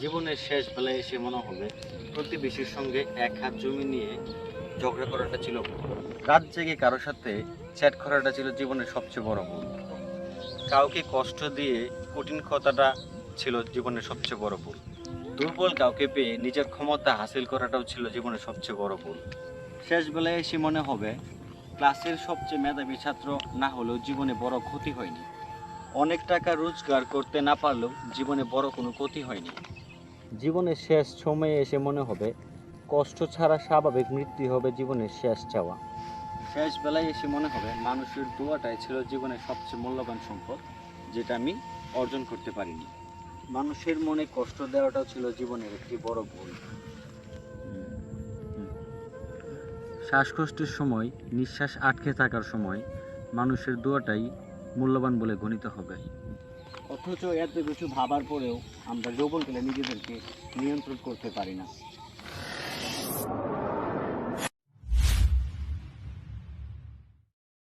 জীবনের শেষ বেলায় এসে মনে হবে প্রতিবেশীর সঙ্গে এক হাত জমি নিয়ে ঝগড়া করাটা ছিল রাত জেগে কারোর সাথে চ্যাট করাটা ছিল জীবনের সবচেয়ে বড় ভুল। কাউকে কষ্ট দিয়ে কঠিন কথাটা ছিল জীবনের সবচেয়ে বড় ভুল। দুর্বল কাউকে পেয়ে নিজের ক্ষমতা হাসিল করাটাও ছিল জীবনের সবচেয়ে বড় ভুল। শেষ বেলায় এসে মনে হবে ক্লাসের সবচেয়ে মেধাবী ছাত্র না হলেও জীবনে বড় ক্ষতি হয়নি। অনেক টাকা রোজগার করতে না পারলেও জীবনে বড় কোনো ক্ষতি হয়নি। জীবনের শেষ সময়ে এসে মনে হবে, কষ্ট ছাড়া স্বাভাবিক মৃত্যু হবে জীবনের শেষ চাওয়া। শেষ বেলায় এসে মনে হবে, মানুষের দোয়াটাই ছিল জীবনের সবচেয়ে মূল্যবান সম্পদ, যেটা আমি অর্জন করতে পারিনি। মানুষের মনে কষ্ট দেওয়াটাও ছিল জীবনের একটি বড় ভুল। শ্বাসকষ্টের সময়, নিঃশ্বাস আটকে থাকার সময় মানুষের দোয়াটাই মূল্যবান বলে গণিত হবে। অথচ এত কিছু ভাবার পরেও আমরা যৌবনকালে নিজেদেরকে নিয়ন্ত্রণ করতে পারি না।